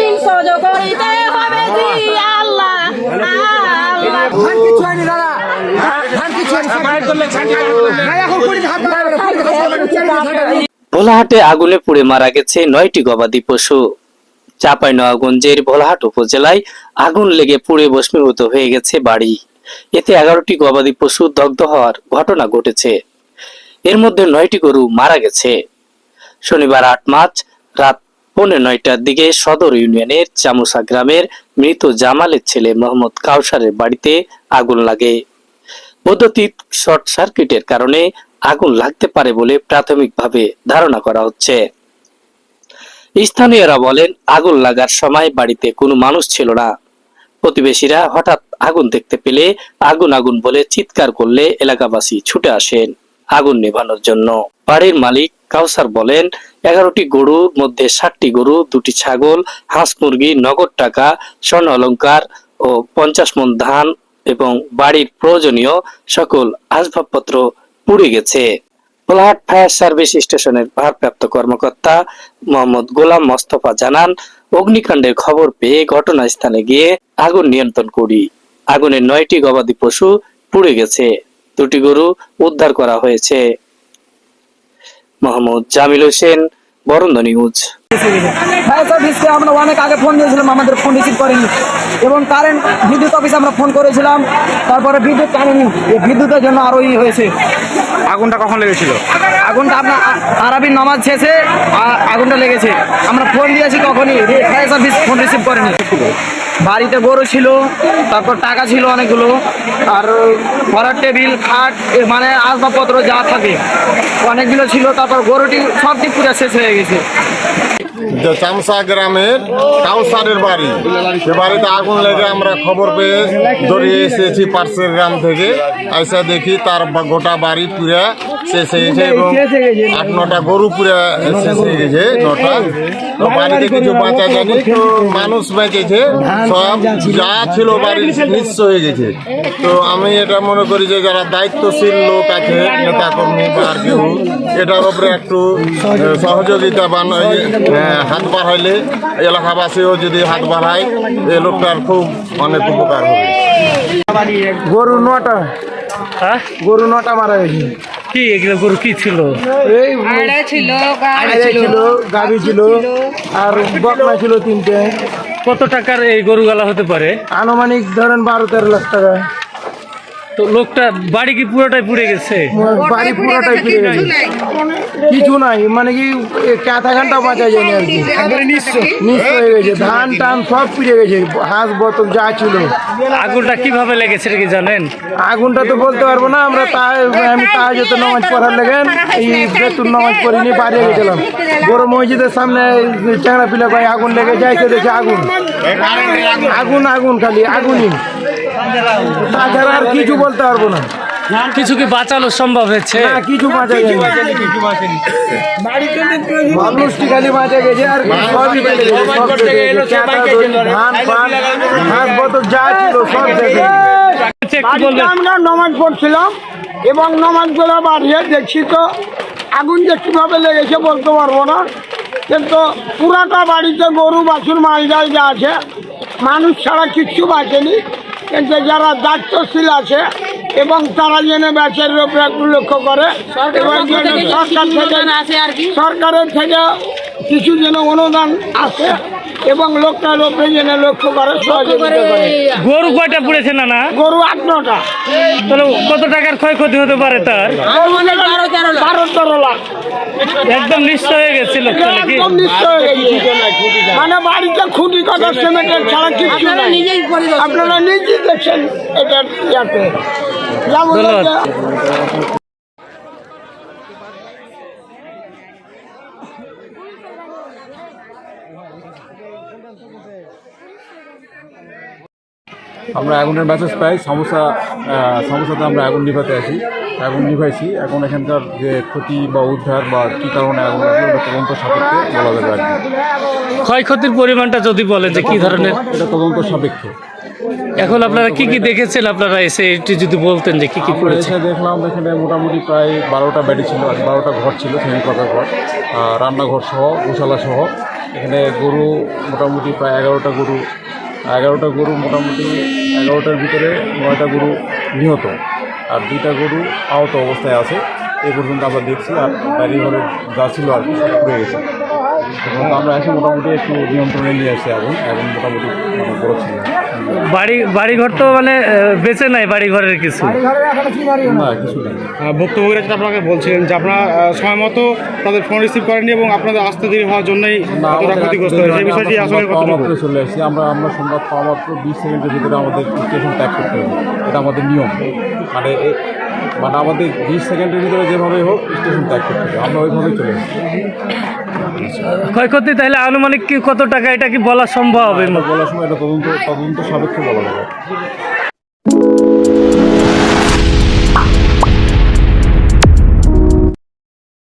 ঋণ সহ্য করিতে হবে জি আল্লাহ আল্লাহ। ধান কিছু হয়নি দাদা। ধান কিছু হয়নি এখন কুড়ি ধান ভোলাহাটে আগুনে পুড়ে মারা গেছে নয়টি গবাদি পশু। চাঁপাইনবাবগঞ্জের ভোলাহাট উপজেলায় আগুন লেগে পুড়ে ভস্মীভূত হয়ে গেছে বাড়ি। এতে এগারোটি গবাদি পশু দগ্ধ হওয়ার ঘটনা ঘটেছে। এর মধ্যে নয়টি গরু মারা গেছে। শনিবার আট মার্চ রাত পৌনে নয়টার দিকে সদর ইউনিয়নের চামুসা গ্রামের মৃত জামালের ছেলে মোহাম্মদ কাউসারের বাড়িতে আগুন লাগে। বৈদ্যুতিক শর্ট সার্কিটের কারণে আগুন লাগতে পারে বলে প্রাথমিকভাবে ধারণা করা হচ্ছে। স্থানীয়রা বলেন, আগুন লাগার সময় বাড়িতে কোনো মানুষ ছিল না। প্রতিবেশীরা হঠাৎ আগুন দেখতে পেলে আগুন আগুন বলে চিৎকার করলে এলাকাবাসী ছুটে আসেন আগুন নেভানোর জন্য। বাড়ির মালিক কাউসার বলেন এগারোটি গরুর মধ্যে ষাটটি গরু, দুটি ছাগল, হাঁস মুরগি, নগদ টাকা, স্বর্ণ অলংকার ও পঞ্চাশ মন ধান এবং বাড়ির প্রয়োজনীয় সকল আসবাবপত্র পুড়ে গেছে। গোলাহাট ফায়ার সার্ভিস স্টেশনের ভারপ্রাপ্ত কর্মকর্তা মোহাম্মদ গোলাম মোস্তফা জানান, অগ্নিকাণ্ডের খবর পেয়ে ঘটনাস্থানে গিয়ে আগুন নিয়ন্ত্রণ করি। আগুনে নয়টি গবাদি পশু পুড়ে গেছে। দুটি গরু উদ্ধার করা হয়েছে। মোহাম্মদ জামিল হোসেন বরন্দ নিউজ। ফায়ার সার্ভিসকে আমরা অনেক আগে ফোন দিয়েছিলাম আমাদের ফোন রিসিভ করেনি। এবং কারেন্ট বিদ্যুৎ অফিসে আমরা ফোন করেছিলাম তারপরে বিদ্যুৎ এই বিদ্যুতের জন্য আরও ই হয়েছে। আগুনটা কখন লেগেছিল? আগুনটা আপনার আরাবির নামাজ শেষে আ- আগুনটা লেগেছে। আমরা ফোন দিয়েছি কখনই। ফায়ার সার্ভিস ফোন রিসিভ করেনি। বাড়িতে গরু ছিল, তারপর টাকা ছিল অনেকগুলো, আর ঘরের টেবিল, খাট মানে আসবাবপত্র যা থাকে, অনেকগুলো ছিল, তারপর গরুটি সব দিক পুরো শেষ হয়ে গেছে। চামসা গ্রামের কাউসারের বাড়ি সে বাড়িতে আগুন লেগে আমরা খবর পেয়ে দৌড়িয়ে এসেছি পার্সের গ্রাম থেকে, আইসা দেখি তার গোটা বাড়ি পুরা শেষ হয়ে গেছে এবং আট নটা গরু পুরা শেষ হয়ে গেছে নটা। তো বাড়িতে কিছু বাঁচা যায়নি তো মানুষ বেঁচেছে সব যা ছিল। বাড়ির নিঃস্ব হয়ে গেছে। তো আমি এটা মনে করি যে যারা দায়িত্বশীল লোক আছে নেতাকর্মী বা আর কেউ এটার উপরে একটু সহযোগিতা। বা নয়, হাত বাড়াইলে এলাকাবাসীও যদি হাত বাড়ায় এ লোকটার খুব অনেক উপকার হবে। গরু নটা। গরু নটা মারা গেছে। কি? এগুলো গরু কি ছিল? এই আড়াই ছিল গাভী ছিল আর বকনা ছিল তিনটে। কত টাকার এই গরু গরুগালা হতে পারে? আনুমানিক ধরেন বারো তেরো লাখ টাকা। তো লোকটা বাড়ি কি পুরোটাই পুড়ে গেছে? বাড়ি পুরোটাই ফিরে গেছে কিছু নাই। মানে কি আধা ঘণ্টা বাঁচা যায়নি আর কি। নিঃস্ব। হয়ে গেছে ধান টান সব ফিরে গেছে হাঁস বতক যা ছিল। আগুনটা কীভাবে লেগেছে কি জানেন? আগুনটা তো বলতে পারব না আমরা তা আমি তা যেত নামাজ পড়ার লেগেন এই বেতুর নামাজ পড়িনি বাড়ি গেছিলাম বড় মসজিদের সামনে চ্যাংড়া পিলা ভাই আগুন লেগে যাইতে দেখে আগুন। আগুন আগুন খালি আগুনই। তাছাড়া আর কিছু বলতে পারব না। কিছু কি বাঁচানো সম্ভব হয়েছে কিছু বাঁচা যায়নি মানুষটি খালি বাঁচা গেছে আর সবই গেছে, গেছে। ধান পান যা ছিল সব বাড়িতে আমরা নমাজ পড়ছিলাম এবং নমাজ পড়ে বাড়িয়ে দেখছি তো আগুন যে কীভাবে লেগেছে বলতে পারব না। কিন্তু পুরাটা বাড়িতে গরু বাছুর মাল যা আছে মানুষ ছাড়া কিচ্ছু বাঁচেনি। কিন্তু যারা দায়িত্বশীল আছে এবং তারা যেন ব্যাচের উপরে একটু লক্ষ্য করে এবং সরকার থেকে সরকারের থেকে কিছু যেন অনুদান আসে এবং লোকটা উপরে যেন লক্ষ্য করে সহযোগিতা করে গরু কয়টা পুড়েছে না না গরু আট নটা তাহলে কত টাকার ক্ষয়ক্ষতি হতে পারে তার? বারো তেরো লাখ। একদম নিশ্চয় হয়ে গেছে লোকটা নাকি? একদম নিশ্চয় হয়ে গেছে। মানে বাড়িতে খুঁটি কথা সিমেন্টের ছাড়া কিছু আপনারা নিজেই দেখছেন এটা ইয়াতে। ধন্যবাদ। আমরা আগুনের মেসেজ পাই সমস্যা সমস্যাতে আমরা আগুন নিভাতে আসি আগুন নিভাইছি এখন এখানকার যে ক্ষতি বা উদ্ধার বা কী কারণে আগুন তদন্ত সাপেক্ষে বলা যাবে আর কি। ক্ষয়ক্ষতির পরিমাণটা যদি বলেন যে কি ধরনের এটা তদন্ত সাপেক্ষে। এখন আপনারা কি কি দেখেছেন? আপনারা এসে এটি যদি বলতেন যে কি কি পড়েছে। দেখলাম এখানে মোটামুটি প্রায় বারোটা বাড়ি ছিল আর বারোটা ঘর ছিল সেমি পাকা ঘর রান্নাঘর সহ গোশালা সহ। এখানে গরু মোটামুটি প্রায় এগারোটা গরু এগারোটা গরু মোটামুটি এগারোটার ভিতরে নয়টা গরু নিহত আর দুইটা গরু আহত অবস্থায় আছে। এ পর্যন্ত আমরা দেখছি আর বাড়ি ঘরে যা ছিল আর কি পুড়ে গেছে। এবং আমরা এসে মোটামুটি একটু নিয়ন্ত্রণে নিয়ে আসছি আগুন এখন মোটামুটি মানে বড় ছিল। বাড়ি বাড়ি ঘর তো মানে বেঁচে নাই বাড়ি ঘরের কিছু না কিছু নেই। ভুক্তভোগীরা যেটা আপনাকে বলছিলেন যে আপনারা সময় মতো তাদের ফোন রিসিভ করেননি এবং আপনাদের আসতে দেরি হওয়ার জন্যই ক্ষতিগ্রস্ত হয়েছে। এই বিষয়টি আসলে চলে আসছি। আমরা আমরা সংবাদ পাওয়া মাত্র বিশ সেকেন্ডের ভিতরে আমাদের স্টেশন ত্যাগ করতে হবে। এটা আমাদের নিয়ম। মানে মানে আমাদের বিশ সেকেন্ডের ভিতরে যেভাবে হোক স্টেশন ত্যাগ করতে হবে। আমরা ওইভাবেই চলে ক্ষয়ক্ষতি তাহলে আনুমানিক কত টাকা? এটা কি বলা সম্ভব? হবে বলার সময় এটা তদন্ত তদন্ত সাপেক্ষে বলা যাবে।